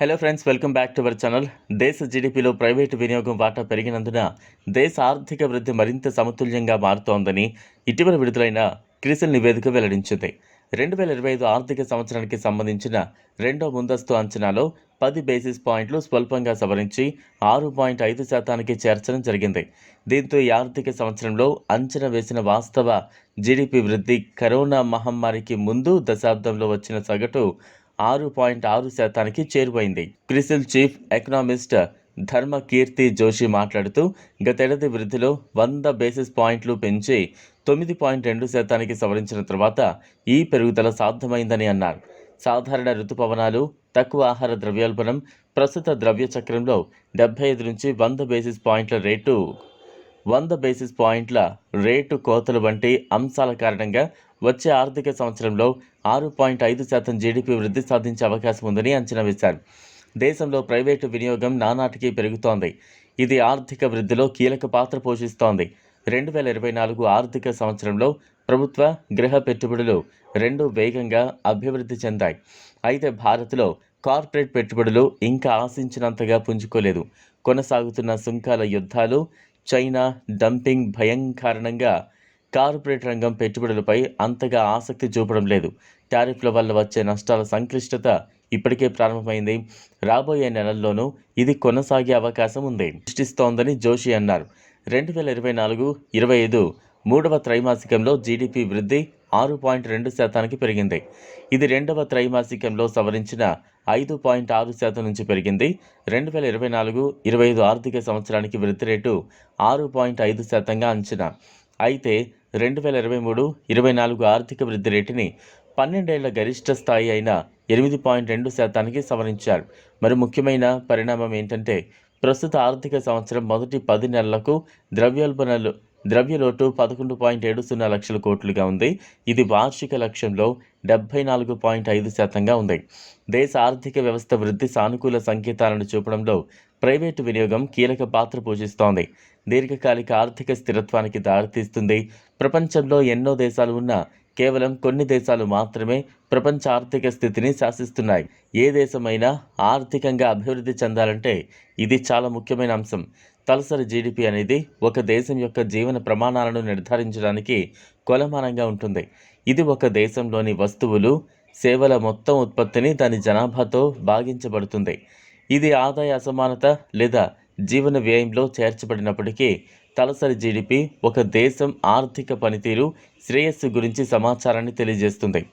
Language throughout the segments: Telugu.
Hello friends welcome back to our channel దేశ జీడిపిలో ప్రైవేటు వినియోగం వాటా పెరిగినందున దేశ ఆర్థిక వృద్ధి మరింత సమతుల్యంగా మారుతోందని ఇటీవల విడుదలైన క్రిసిల్ నివేదిక వెల్లడించింది. రెండు వేల ఇరవై ఐదు ఆర్థిక సంవత్సరానికి సంబంధించిన రెండో ముందస్తు అంచనాలో పది బేసిస్ పాయింట్లు స్వల్పంగా సవరించి ఆరు పాయింట్ ఐదు శాతానికి చేర్చడం జరిగింది. దీంతో ఈ ఆర్థిక సంవత్సరంలో అంచనా వేసిన వాస్తవ జీడిపి వృద్ధి కరోనా మహమ్మారికి ముందు దశాబ్దంలో వచ్చిన సగటు ఆరు పాయింట్ ఆరు శాతానికి చేరువైంది. క్రిసిల్ చీఫ్ ఎకనామిస్ట్ ధర్మ కీర్తి జోషి మాట్లాడుతూ గతేడాది వృద్ధిలో వంద బేసిస్ పాయింట్లు పెంచి తొమ్మిది పాయింట్ రెండు శాతానికి సవరించిన తర్వాత ఈ పెరుగుదల సాధ్యమైందని అన్నారు. సాధారణ ఋతుపవనాలు తక్కువ ఆహార ద్రవ్యోల్బణం ప్రస్తుత ద్రవ్య చక్రంలో డెబ్బై ఐదు నుంచి వంద బేసిస్ పాయింట్ల రేటు వంద బేసిస్ పాయింట్ల రేటు కోతలు వంటి అంశాల కారణంగా వచ్చే ఆర్థిక సంవత్సరంలో ఆరు పాయింట్ ఐదు శాతం జీడిపి వృద్ధి సాధించే అవకాశం ఉందని అంచనా వేశారు. దేశంలో ప్రైవేటు వినియోగం నానాటికి పెరుగుతోంది. ఇది ఆర్థిక వృద్ధిలో కీలక పాత్ర పోషిస్తోంది. రెండు వేల ఇరవై నాలుగు ఆర్థిక సంవత్సరంలో ప్రభుత్వ గృహ పెట్టుబడులు రెండు వేగంగా అభివృద్ధి చెందాయి. అయితే భారత్లో కార్పొరేట్ పెట్టుబడులు ఇంకా ఆశించినంతగా పుంజుకోలేదు. కొనసాగుతున్న సుంకాల యుద్ధాలు చైనా డంపింగ్ భయం కారణంగా కార్పొరేట్ రంగం పెట్టుబడులపై అంతగా ఆసక్తి చూపడం లేదు. టారిఫ్ల వల్ల వచ్చే నష్టాల సంక్లిష్టత ఇప్పటికే ప్రారంభమైంది. రాబోయే నెలల్లోనూ ఇది కొనసాగే అవకాశం ఉంది. సృష్టిస్తోందని జోషి అన్నారు. రెండు వేల ఇరవై నాలుగు ఇరవై ఐదు మూడవ త్రైమాసికంలో జీడిపి వృద్ధి ఆరు పాయింట్ రెండు శాతానికి పెరిగింది. ఇది రెండవ త్రైమాసికంలో సవరించిన ఐదు పాయింట్ ఆరు శాతం నుంచి పెరిగింది. రెండు వేల ఇరవై నాలుగు ఇరవై ఐదు ఆర్థిక సంవత్సరానికి వృద్ధి రేటు ఆరు పాయింట్ ఐదు శాతంగా అంచనా. అయితే రెండు వేల ఇరవై మూడు ఇరవై నాలుగు ఆర్థిక వృద్ధి రేటుని పన్నెండేళ్ళ గరిష్ట స్థాయి అయిన ఎనిమిది పాయింట్ రెండు శాతానికి సవరించారు. మరి ముఖ్యమైన పరిణామం ఏంటంటే ప్రస్తుత ఆర్థిక సంవత్సరం మొదటి పది నెలలకు ద్రవ్యోల్బణలు ద్రవ్యలోటు పదకొండు పాయింట్ ఏడు సున్నా లక్షల కోట్లుగా ఉంది. ఇది వార్షిక లక్ష్యంలో డెబ్బై నాలుగు పాయింట్ ఐదు శాతంగా ఉంది. దేశ ఆర్థిక వ్యవస్థ వృద్ధి సానుకూల సంకేతాలను చూపడంలో ప్రైవేటు వినియోగం కీలక పాత్ర పోషిస్తోంది. దీర్ఘకాలిక ఆర్థిక స్థిరత్వానికి దారితీస్తుంది. ప్రపంచంలో ఎన్నో దేశాలు ఉన్నా కేవలం కొన్ని దేశాలు మాత్రమే ప్రపంచ ఆర్థిక స్థితిని శాసిస్తున్నాయి. ఏ దేశమైనా ఆర్థికంగా అభివృద్ధి చెందాలంటే ఇది చాలా ముఖ్యమైన అంశం. తలసరి జీడిపి అనేది ఒక దేశం యొక్క జీవన ప్రమాణాలను నిర్ధారించడానికి కొలమానంగా ఉంటుంది. ఇది ఒక దేశంలోని వస్తువులు సేవల మొత్తం ఉత్పత్తిని దాని జనాభాతో భాగించబడుతుంది. ఇది ఆదాయ అసమానత లేదా జీవన వ్యయంలో చేర్చబడినప్పటికీ తలసరి జీడిపి ఒక దేశం ఆర్థిక పనితీరు శ్రేయస్సు గురించి సమాచారాన్ని తెలియజేస్తుంది.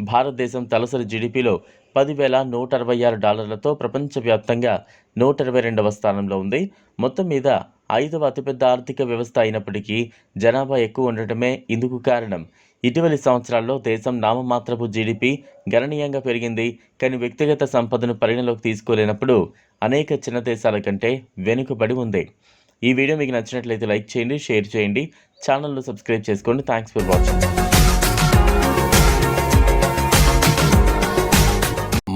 భారతదేశం తలసరి జీడిపిలో పదివేల నూట అరవై ఆరు డాలర్లతో ప్రపంచవ్యాప్తంగా నూట ఇరవై రెండవ స్థానంలో ఉంది. మొత్తం మీద ఐదవ అతిపెద్ద ఆర్థిక వ్యవస్థ అయినప్పటికీ జనాభా ఎక్కువ ఉండటమే ఇందుకు కారణం. ఇటీవలి సంవత్సరాల్లో దేశం నామమాత్రపు జీడిపి గణనీయంగా పెరిగింది. కానీ వ్యక్తిగత సంపదను పరిగణలోకి తీసుకోలేనప్పుడు అనేక చిన్న దేశాల కంటే వెనుకబడి ఉంది. ఈ వీడియో మీకు నచ్చినట్లయితే లైక్ చేయండి షేర్ చేయండి. ఛానల్ను సబ్స్క్రైబ్ చేసుకోండి. Thanks for watching.